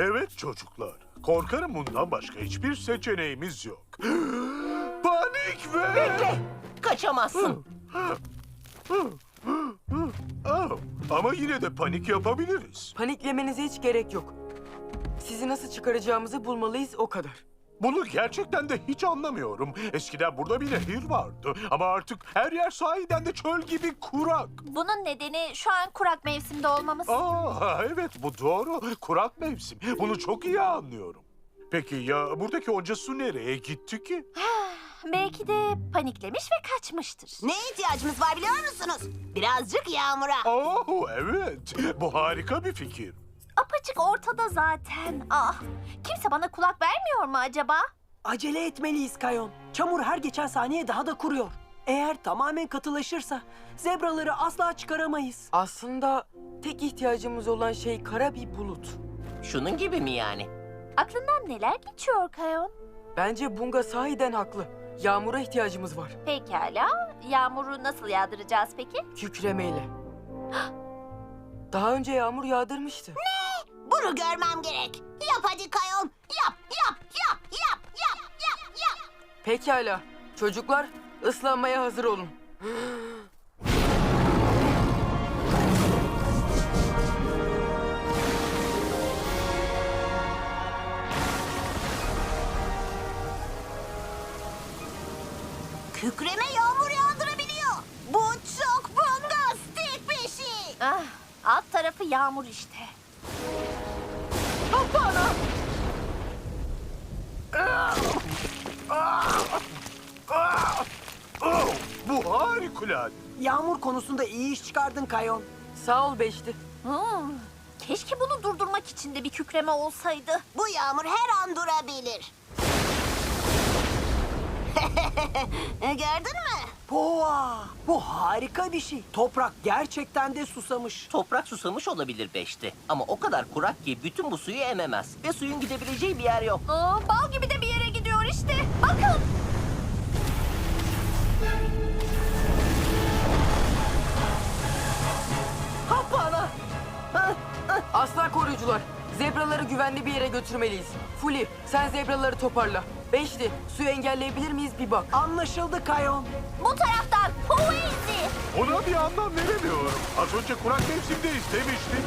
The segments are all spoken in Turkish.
Evet çocuklar. Korkarım bundan başka hiçbir seçeneğimiz yok. Panik ve... Bekle. Kaçamazsın. Ama yine de panik yapabiliriz. Paniklemenize hiç gerek yok. Sizi nasıl çıkaracağımızı bulmalıyız o kadar. Bunu gerçekten de hiç anlamıyorum. Eskiden burada bir nehir vardı ama artık her yer sahiden de çöl gibi kurak. Bunun nedeni şu an kurak mevsimde olmamız. Aa evet bu doğru. Kurak mevsim. Bunu çok iyi anlıyorum. Peki ya buradaki onca su nereye gitti ki? Belki de paniklemiş ve kaçmıştır. Ne ihtiyacımız var biliyor musunuz? Birazcık yağmura. Oh evet. Bu harika bir fikir. Apaçık ortada zaten. Ah, kimse bana kulak vermiyor mu acaba? Acele etmeliyiz Kayon. Çamur her geçen saniye daha da kuruyor. Eğer tamamen katılaşırsa zebraları asla çıkaramayız. Aslında tek ihtiyacımız olan şey kara bir bulut. Şunun gibi mi yani? Aklından neler geçiyor Kayon? Bence Bunga sahiden haklı. Yağmura ihtiyacımız var. Pekala, yağmuru nasıl yağdıracağız peki? Kükremeyle. Daha önce yağmur yağdırmıştı. Bunu görmem gerek. Yap hadi Kayon. Yap, yap, yap, yap, yap, yap, yap. Pekala. Çocuklar ıslanmaya hazır olun. Kükreme yağmur yağdırabiliyor. Bu çok bombastik bir şey. Ah, alt tarafı yağmur işte. Oh, bu harikulade. Yağmur konusunda iyi iş çıkardın Kayon. Sağ ol Beşli. Hmm, keşke bunu durdurmak için de bir kükreme olsaydı. Bu yağmur her an durabilir. Gördün mü? Boğa! Bu harika bir şey. Toprak gerçekten de susamış. Toprak susamış olabilir beşti. Ama o kadar kurak ki bütün bu suyu ememez. Ve suyun gidebileceği bir yer yok. Aa, bal gibi de bir yere gidiyor işte. Bakın. Kapana! Aslan koruyucular. Zebraları güvenli bir yere götürmeliyiz. Fuli sen zebraları toparla. Beşli suyu engelleyebilir miyiz bir bak. Anlaşıldı Kayon. Bu taraftan Poezi. Ona bir anlam veremiyorum. Az önce kurak mevsimdeyiz demiştin.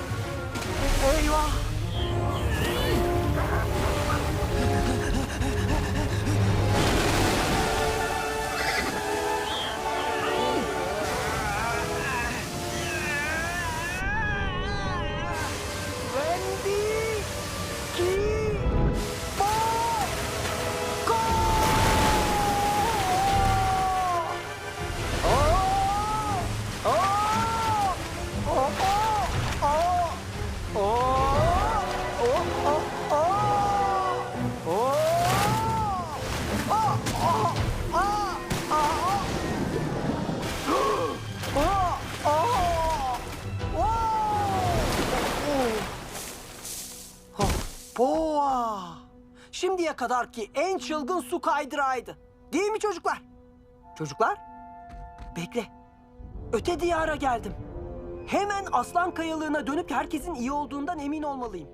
Boğa! Şimdiye kadarki en çılgın su kaydırağıydı. Değil mi çocuklar? Çocuklar? Bekle. Öte diyara geldim. Hemen aslan kayalığına dönüp herkesin iyi olduğundan emin olmalıyım.